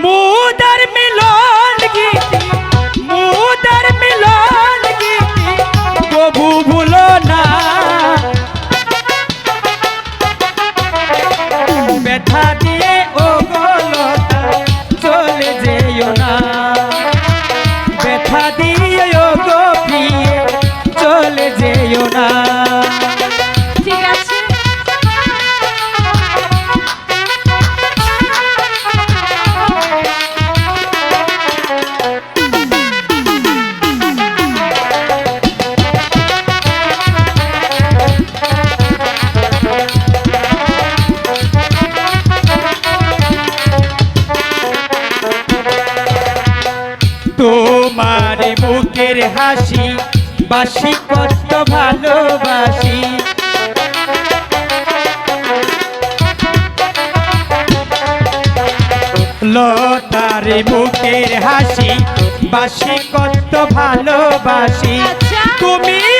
মুদার মিলন গীতি মুদার মিলন গীতি কবু ভুলো না। ব্যথা দিয়ে ও বুকের হাসি বাসি কত ভালোবাসি লতার মুখের হাসি বাসি কত ভালোবাসি আচ্ছা। তুমি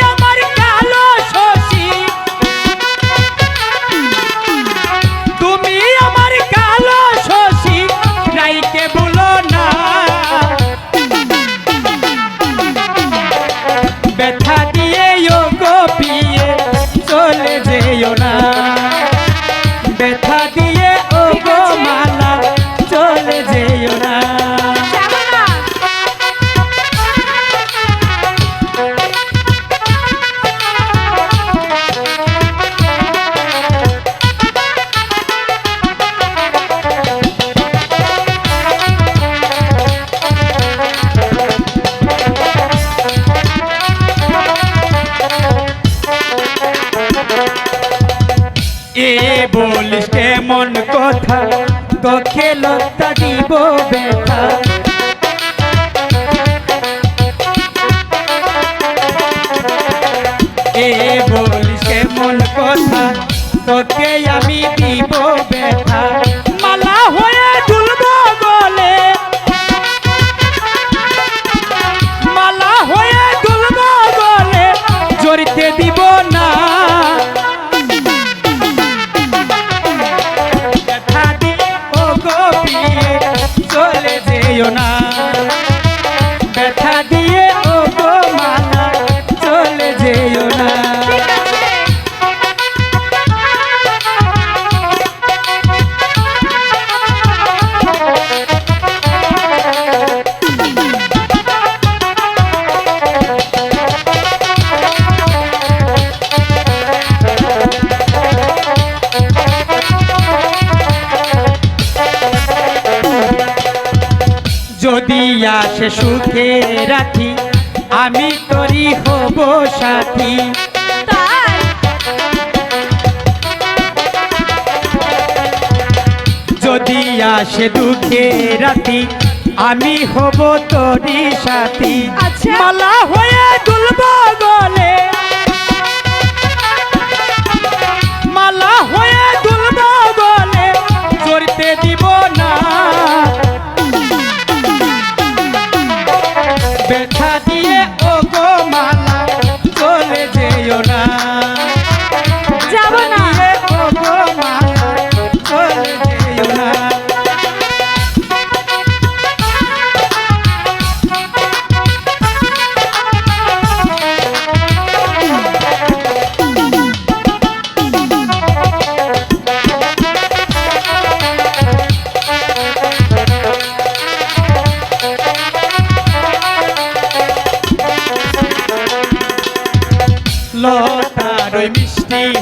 ব্যথা লতা দিব ব্যথা। এ বলিস মন কথা? তোকে আমি আসে সুখে রাখি আমি তরি হব সাথী। যদি আসে দুঃখে রাতি আমি হব তরি সাথী। আচ্ছা। মালা হয়ে দুলব গলে।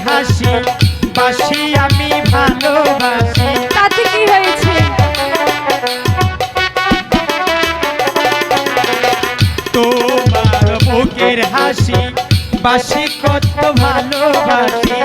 হাসি বাসি আমি ভালোবাসি। তাতে কি হয়েছে? তোমার মুখের হাসি বাসি কত ভালোবাসি।